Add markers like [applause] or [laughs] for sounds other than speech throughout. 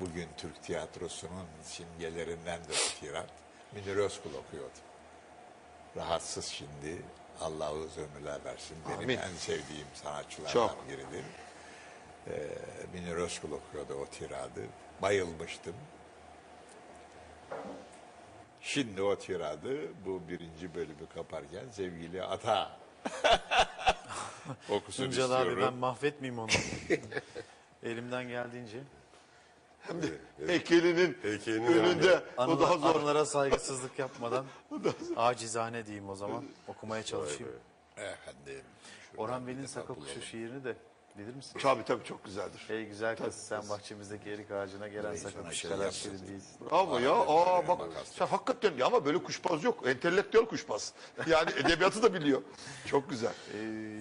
bugün Türk tiyatrosunun simgelerindendir o tirat. Münir Özkul okuyordu. Rahatsız şimdi. Allah uzun ömürler versin. Benim Amin. en sevdiğim sanatçılardan Çok. biridir. Ee, Münir Özkul okuyordu o tiradı. Bayılmıştım. Şimdi o tiradı bu birinci bölümü kaparken sevgili Ata [laughs] okusun Tuncel abi istiyorum. ben mahvetmeyeyim onu. [laughs] Elimden geldiğince. Heykelinin, Heykelinin önünde. O Anıla- daha zor. Anılara saygısızlık yapmadan [laughs] acizane diyeyim o zaman. Okumaya çalışayım. Efendim. Orhan Veli'nin Saka Kuşu şiirini de bilir misin? Tabii tabii çok güzeldir. Ey güzel kız sen bahçemizdeki erik ağacına gelen saka sana kuş şey kadar şirin değilsin. Bravo ya. Aa bak sen hakikaten ya ama böyle kuşbaz yok. Entelektüel kuşbaz. Yani edebiyatı da biliyor. Çok güzel.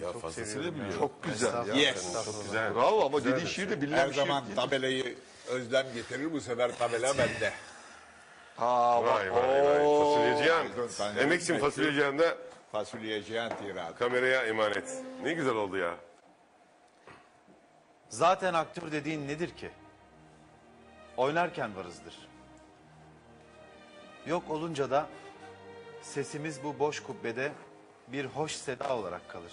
Ya çok fazlasıyla biliyor. Çok güzel. Yes. Çok güzel. Bravo ama dediğin şiir de bilinen Her bir şiir zaman tabelayı özlem getirir. Bu sefer tabela bende. Aa bak. Vay vay vay. oo. Fasulyecihan. Ben- Emeksin fasulyecihan da Fasulyecihan tiradı. kameraya emanet. Ne güzel oldu ya. Zaten aktör dediğin nedir ki? Oynarken varızdır. Yok olunca da sesimiz bu boş kubbede bir hoş seda olarak kalır.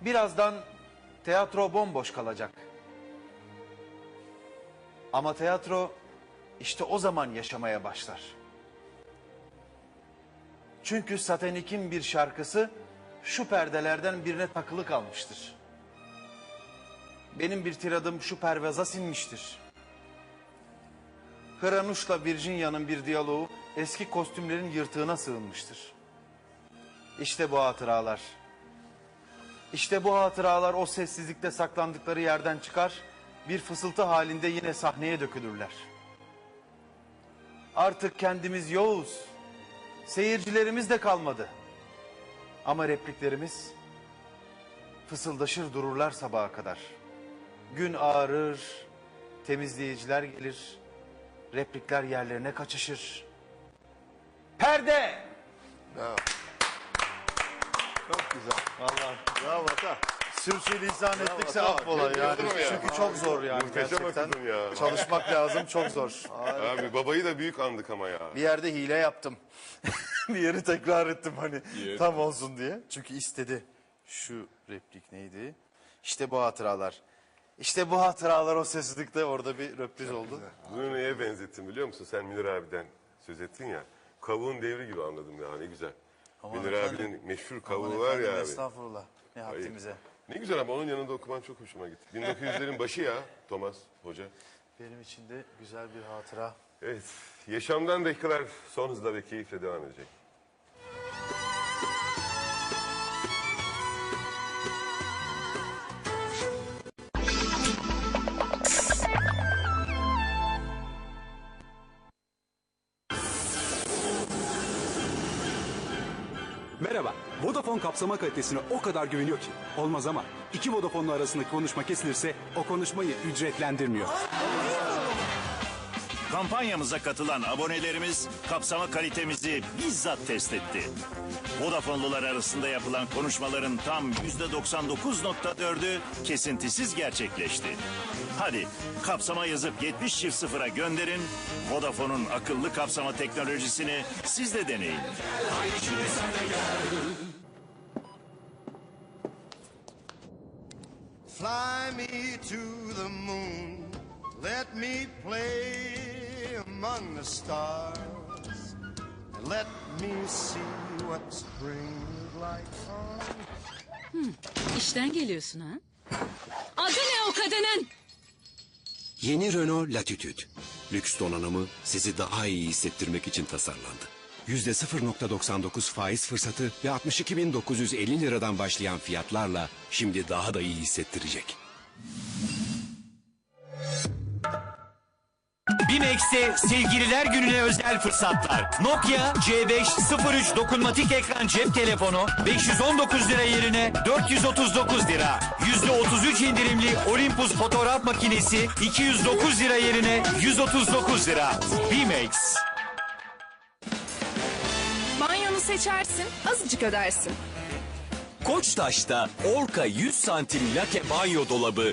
Birazdan tiyatro bomboş kalacak. Ama tiyatro işte o zaman yaşamaya başlar. Çünkü Satanik'in bir şarkısı şu perdelerden birine takılı kalmıştır. Benim bir tiradım şu pervaza sinmiştir. Hranuş'la Virginia'nın bir diyaloğu eski kostümlerin yırtığına sığınmıştır. İşte bu hatıralar. İşte bu hatıralar o sessizlikte saklandıkları yerden çıkar, bir fısıltı halinde yine sahneye dökülürler. Artık kendimiz yoğuz. Seyircilerimiz de kalmadı. Ama repliklerimiz fısıldaşır dururlar sabaha kadar. Gün ağarır, temizleyiciler gelir, replikler yerlerine kaçışır. Perde! Çok güzel. Vallahi Bravo Ata. Sürçülisan ettikse affola yani. Yapıyorum ya. Çünkü çok zor yani Muhteşem gerçekten. ya. Çalışmak lazım çok zor. Abi babayı da büyük andık ama ya. Bir yerde hile yaptım. [laughs] bir yeri tekrar ettim hani İyi. tam olsun diye. Çünkü istedi. Şu replik neydi? İşte bu hatıralar. İşte bu hatıralar o sessizlikte orada bir röpliz oldu. Bunu neye benzettim biliyor musun? Sen Münir abiden söz ettin ya. Kavuğun devri gibi anladım ya ne güzel. Aman Münir efendim. abinin meşhur kavuğu var ya abi. Estağfurullah. Ne haddimize. Ne güzel ama onun yanında okuman çok hoşuma gitti. 1900'lerin başı ya Thomas Hoca. Benim için de güzel bir hatıra. Evet, yaşamdan dakikalar son hızla ve keyifle devam edecek. Merhaba. Vodafone kapsama kalitesine o kadar güveniyor ki. Olmaz ama iki Vodafone'lu arasındaki konuşma kesilirse o konuşmayı ücretlendirmiyor. Kampanyamıza katılan abonelerimiz kapsama kalitemizi bizzat test etti. Vodafone'lular arasında yapılan konuşmaların tam %99.4'ü kesintisiz gerçekleşti. Hadi kapsama yazıp 70 çift sıfıra gönderin. Vodafone'un akıllı kapsama teknolojisini siz de deneyin. Fly me to the moon. Let me play among the stars. And let me see what spring is like on İşten geliyorsun ha? Adı ne o kadının? Yeni Renault Latitude. Lüks donanımı sizi daha iyi hissettirmek için tasarlandı. %0.99 faiz fırsatı ve 62.950 liradan başlayan fiyatlarla şimdi daha da iyi hissettirecek. BİMEX'te sevgililer gününe özel fırsatlar. Nokia C5 03 dokunmatik ekran cep telefonu 519 lira yerine 439 lira. %33 indirimli Olympus fotoğraf makinesi 209 lira yerine 139 lira. BİMEX. Banyonu seçersin, azıcık ödersin. Koçtaş'ta Orka 100 santim lake banyo dolabı